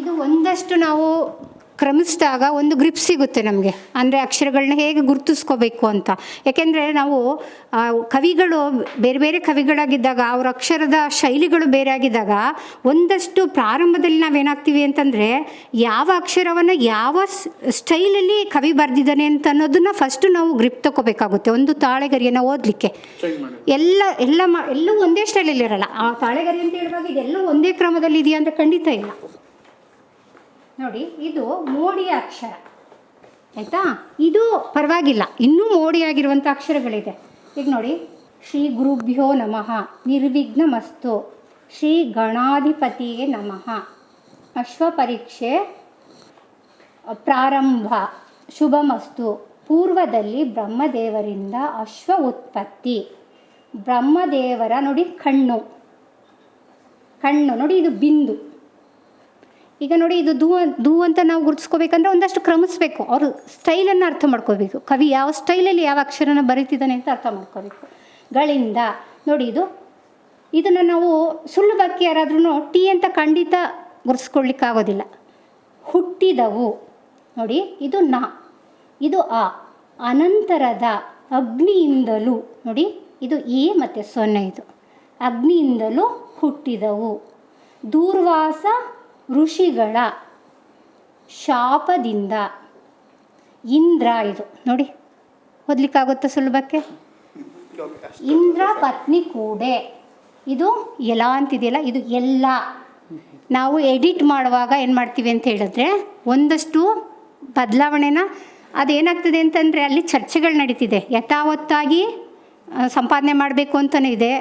ಇದು ಒಂದಷ್ಟು ನಾವು ಕ್ರಮಿಸಿದಾಗ ಒಂದು ಗ್ರಿಪ್ ಸಿಗುತ್ತೆ ನಮಗೆ. ಅಂದರೆ ಅಕ್ಷರಗಳನ್ನ ಹೇಗೆ ಗುರುತಿಸ್ಕೋಬೇಕು ಅಂತ. ಯಾಕೆಂದರೆ ನಾವು ಕವಿಗಳು ಬೇರೆ ಬೇರೆ ಕವಿಗಳಾಗಿದ್ದಾಗ ಅವ್ರ ಅಕ್ಷರದ ಶೈಲಿಗಳು ಬೇರೆ ಆಗಿದ್ದಾಗ ಒಂದಷ್ಟು ಪ್ರಾರಂಭದಲ್ಲಿ ನಾವೇನಾಗ್ತೀವಿ ಅಂತಂದರೆ ಯಾವ ಅಕ್ಷರವನ್ನು ಯಾವ ಸ್ಟೈಲಲ್ಲಿ ಕವಿ ಬರೆದಿದ್ದಾನೆ ಅಂತ ಅನ್ನೋದನ್ನ ಫಸ್ಟು ನಾವು ಗ್ರಿಪ್ ತಗೋಬೇಕಾಗುತ್ತೆ. ಒಂದು ತಾಳೆಗರಿಯನ್ನು ಓದಲಿಕ್ಕೆ. ಎಲ್ಲ ಎಲ್ಲ ಮ ಎಲ್ಲೂ ಒಂದೇ ಸ್ಟೈಲಲ್ಲಿ ಇರಲ್ಲ. ಆ ತಾಳೆಗರಿ ಅಂತ ಹೇಳುವಾಗ ಇದೆಲ್ಲ ಒಂದೇ ಕ್ರಮದಲ್ಲಿ ಇದೆಯಾ ಅಂತ ಖಂಡಿತ ಇಲ್ಲ. ನೋಡಿ, ಇದು ಮೋಡಿಯ ಅಕ್ಷರ. ಆಯಿತಾ? ಇದು ಪರವಾಗಿಲ್ಲ. ಇನ್ನೂ ಮೋಡಿಯಾಗಿರುವಂಥ ಅಕ್ಷರಗಳಿದೆ. ಈಗ ನೋಡಿ, ಶ್ರೀ ಗುರುಭ್ಯೋ ನಮಃ ನಿರ್ವಿಘ್ನ ಮಸ್ತು ಶ್ರೀ ಗಣಾಧಿಪತಿಯೇ ನಮಃ. ಅಶ್ವ ಪರೀಕ್ಷೆ ಪ್ರಾರಂಭ. ಶುಭಮಸ್ತು. ಪೂರ್ವದಲ್ಲಿ ಬ್ರಹ್ಮದೇವರಿಂದ ಅಶ್ವ ಉತ್ಪತ್ತಿ. ಬ್ರಹ್ಮದೇವರ ನೋಡಿ ಕಣ್ಣು. ಕಣ್ಣು, ನೋಡಿ ಇದು ಬಿಂದು. ಈಗ ನೋಡಿ ಇದು ದೂ ದೂ ಅಂತ ನಾವು ಗುರುತಿಸ್ಕೋಬೇಕಂದ್ರೆ ಒಂದಷ್ಟು ಕ್ರಮಿಸ್ಬೇಕು. ಅವರು ಸ್ಟೈಲನ್ನು ಅರ್ಥ ಮಾಡ್ಕೋಬೇಕು ಕವಿ ಯಾವ ಸ್ಟೈಲಲ್ಲಿ ಯಾವ ಅಕ್ಷರನ ಬರೀತಿದ್ದಾನೆ ಅಂತ ಅರ್ಥ ಮಾಡ್ಕೋಬೇಕು ಗಳಿಂದ, ನೋಡಿ ಇದು. ಇದನ್ನು ನಾವು ಸುಳ್ಳು ಬಾಕಿ ಯಾರಾದ್ರೂ ಟಿ ಅಂತ ಖಂಡಿತ ಗುರುತಿಸ್ಕೊಳ್ಳಿಕ್ಕಾಗೋದಿಲ್ಲ ಹುಟ್ಟಿದವು. ನೋಡಿ, ಇದು ನ. ಇದು ಆ ಅನಂತರದ ಅಗ್ನಿಯಿಂದಲೂ, ನೋಡಿ, ಇದು ಎ ಮತ್ತು ಸೊನ್ನೆ ಇದು. ಅಗ್ನಿಯಿಂದಲೂ ಹುಟ್ಟಿದವು. ದೂರ್ವಾಸ ಋಷಿಗಳ ಶಾಪದಿಂದ ಇಂದ್ರ ಇದು ನೋಡಿ, ಓದ್ಲಿಕ್ಕಾಗುತ್ತಾ ಸುಲಭಕ್ಕೆ? ಇಂದ್ರ ಪತ್ನಿ ಕೂಡೆ. ಇದು ಎಲ್ಲ ಅಂತಿದೆಯಲ್ಲ, ಇದು ಎಲ್ಲ ನಾವು ಎಡಿಟ್ ಮಾಡುವಾಗ ಏನು ಮಾಡ್ತೀವಿ ಅಂತ ಹೇಳಿದ್ರೆ, ಒಂದಷ್ಟು ಬದಲಾವಣೆನ, ಅದೇನಾಗ್ತದೆ ಅಂತಂದರೆ ಅಲ್ಲಿ ಚರ್ಚೆಗಳು ನಡೀತಿದೆ. ಯಥಾವತ್ತಾಗಿ ಸಂಪಾದನೆ ಮಾಡಬೇಕು ಅಂತಲೇ ಇದೆ.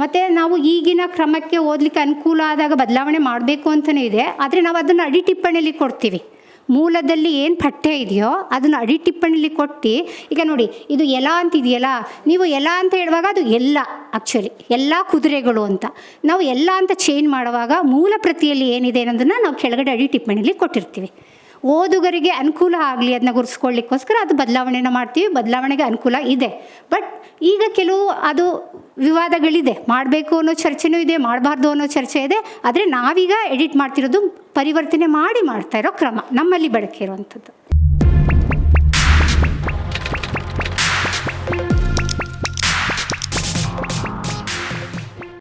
ಮತ್ತು ನಾವು ಈಗಿನ ಕ್ರಮಕ್ಕೆ ಓದಲಿಕ್ಕೆ ಅನುಕೂಲ ಆದಾಗ ಬದಲಾವಣೆ ಮಾಡಬೇಕು ಅಂತಲೇ ಇದೆ. ಆದರೆ ನಾವು ಅದನ್ನು ಅಡಿ ಟಿಪ್ಪಣಿಯಲ್ಲಿ ಕೊಡ್ತೀವಿ. ಮೂಲದಲ್ಲಿ ಏನು ಪಠ್ಯ ಇದೆಯೋ ಅದನ್ನು ಅಡಿ ಟಿಪ್ಪಣಿಲಿ ಕೊಟ್ಟು, ಈಗ ನೋಡಿ, ಇದು ಎಲ ಅಂತಿದೆಯಲ್ಲ, ನೀವು ಎಲ ಅಂತ ಹೇಳುವಾಗ ಅದು ಎಲ್ಲ ಆ್ಯಕ್ಚುಲಿ ಎಲ್ಲ ಕುದುರೆಗಳು ಅಂತ. ನಾವು ಎಲ್ಲ ಅಂತ ಚೇಂಜ್ ಮಾಡುವಾಗ ಮೂಲ ಪ್ರತಿಯಲ್ಲಿ ಏನಿದೆ ಅನ್ನೋದನ್ನು ನಾವು ಕೆಳಗಡೆ ಅಡಿ ಟಿಪ್ಪಣಿಲಿ ಕೊಟ್ಟಿರ್ತೀವಿ. ಓದುಗರಿಗೆ ಅನುಕೂಲ ಆಗಲಿ ಅದನ್ನ ಗುರುಸ್ಕೊಳ್ಳಿಕ್ಕೋಸ್ಕರ ಅದು ಬದಲಾವಣೆನ ಮಾಡ್ತೀವಿ, ಬದಲಾವಣೆಗೆ ಅನುಕೂಲ ಇದೆ. ಬಟ್ ಈಗ ಕೆಲವು ಅದು ವಿವಾದಗಳಿದೆ. ಮಾಡಬೇಕು ಅನ್ನೋ ಚರ್ಚೆನೂ ಇದೆ, ಮಾಡಬಾರ್ದು ಅನ್ನೋ ಚರ್ಚೆ ಇದೆ. ಆದರೆ ನಾವೀಗ ಎಡಿಟ್ ಮಾಡ್ತಿರೋದು ಪರಿವರ್ತನೆ ಮಾಡಿ ಮಾಡ್ತಾ ಇರೋ ಕ್ರಮ, ನಮ್ಮಲ್ಲಿ ಬಳಕೆ ಇರುವಂಥದ್ದು